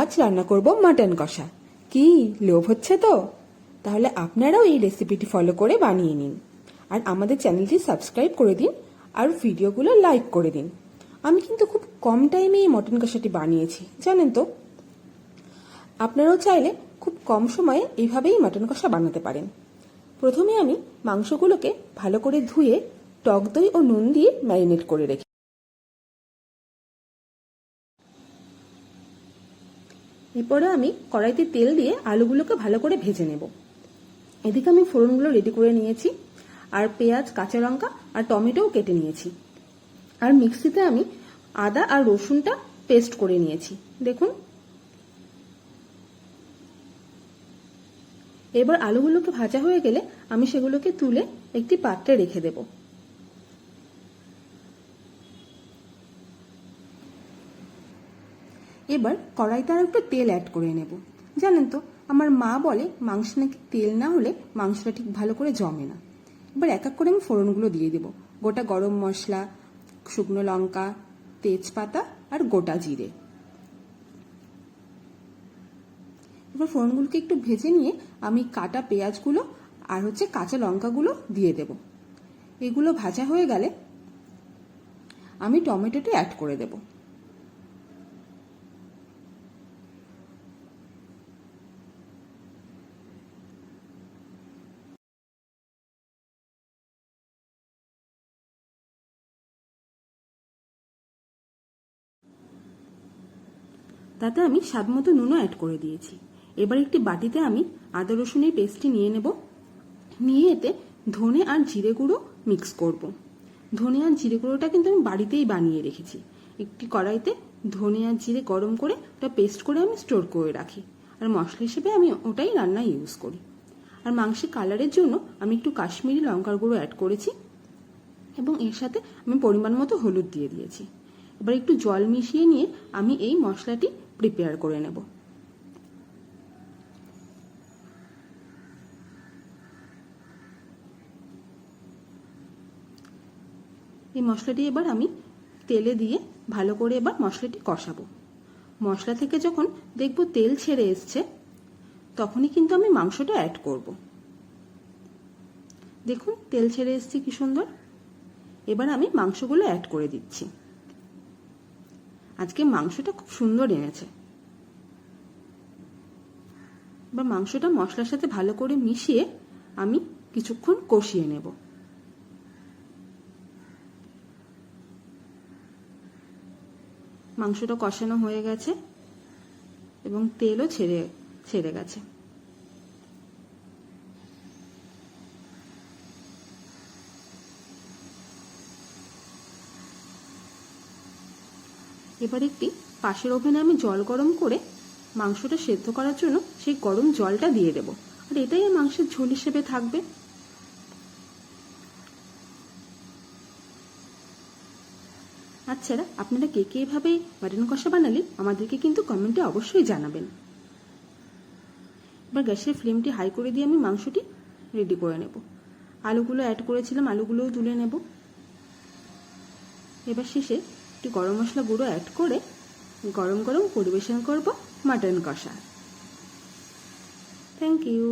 আজ রান্না করব মাটন কষা। কি, লোভ হচ্ছে তো? তাহলে আপনারাও এই রেসিপিটি ফলো করে বানিয়ে নিন। আর আমাদের চ্যানেলটি সাবস্ক্রাইব করে দিন আর ভিডিওগুলো লাইক করে দিন। আমি কিন্তু খুব কম টাইমে এই মটন কষাটি বানিয়েছি, জানেন তো? আপনারাও চাইলে খুব কম সময়ে এইভাবেই মাটন কষা বানাতে পারেন। প্রথমে আমি মাংসগুলোকে ভালো করে ধুয়ে টক দই ও নুন দিয়ে ম্যারিনেট করে রেখে এরপরে আমি কড়াইতে তেল দিয়ে আলুগুলোকে ভালো করে ভেজে নেব। এদিকে আমি ফোড়নগুলো রেডি করে নিয়েছি, আর পেঁয়াজ, কাঁচা লঙ্কা, আর টমেটোও কেটে নিয়েছি। আর মিক্সিতে আমি আদা আর রসুনটা পেস্ট করে নিয়েছি। দেখুন। এবার আলুগুলোকে ভাজা হয়ে গেলে আমি সেগুলোকে তুলে একটি পাত্রে রেখে দেব। এবার কড়াইতে আর একটু তেল অ্যাড করে নেব। জানেন তো, আমার মা বলে মাংস নাকি তেল না হলে মাংসটা ঠিক ভালো করে জমে না। এবার এক এক করে আমি ফোড়নগুলো দিয়ে দেব। গোটা গরম মশলা, শুকনো লঙ্কা, তেজপাতা আর গোটা জিরে। এবার ফোড়নগুলোকে একটু ভেজে নিয়ে আমি কাটা পেঁয়াজগুলো আর হচ্ছে কাঁচা লঙ্কাগুলো দিয়ে দেব। এগুলো ভাজা হয়ে গেলে আমি টমেটোটা অ্যাড করে দেব। তাতে আমি স্বাদ মতো নুনও অ্যাড করে দিয়েছি। এবার একটি বাটিতে আমি আদা, রসুনের পেস্টটি নিয়ে নেব। নিয়ে এতে ধনে আর জিরে গুঁড়ো মিক্স করব। ধনে আর জিরে গুঁড়োটা কিন্তু আমি বাড়িতেই বানিয়ে রেখেছি। একটি কড়াইতে ধনে আর জিরে গরম করে ওটা পেস্ট করে আমি স্টোর করে রাখি। আর মশলা হিসেবে আমি ওটাই রান্নায় ইউজ করি। আর মাংসের কালারের জন্য আমি একটু কাশ্মীরি লঙ্কার গুঁড়ো অ্যাড করেছি এবং এর সাথে আমি পরিমাণ মতো হলুদ দিয়ে দিয়েছি। এবার একটু জল মিশিয়ে নিয়ে আমি এই মশলাটি প্রিপেয়ার করে নেব। এই মশলাটি এবার আমি তেলে দিয়ে ভালো করে এবার মশলাটি কষাবো। মশলা থেকে যখন দেখব তেল ছেড়ে এসছে, তখনই কিন্তু আমি মাংসটা অ্যাড করব। দেখুন, তেল ছেড়ে এসছে কি সুন্দর। এবার আমি মাংসগুলো অ্যাড করে দিচ্ছি। আজকে মাংসটা খুব সুন্দর এনেছে। এবার মাংসটা মশলার সাথে ভালো করে মিশিয়ে আমি কিছুক্ষণ কষিয়ে নেব। মাংসটা কষানো হয়ে গেছে এবং তেলও ছেড়ে ছেড়ে গেছে। এবার একটি পাশের ওভেনে আমি জল গরম করে মাংসটা সেদ্ধ করার জন্য সেই গরম জলটা দিয়ে দেব। আর এটাই মাংসের ঝোল হিসেবে থাকবে। আচ্ছা আপনারা কে কে এভাবে মাটন কষা বানালে আমাদেরকে কিন্তু কমেন্টে অবশ্যই জানাবেন। এবার গ্যাসের ফ্লেমটি হাই করে দিয়ে আমি মাংসটি রেডি করে নেব। আলুগুলো অ্যাড করেছিলাম, আলুগুলোও তুলে নেব। এবার শেষে একটু গরম মশলা গুঁড়ো অ্যাড করে গরম গরম পরিবেশন করব মাটন কষা। Thank you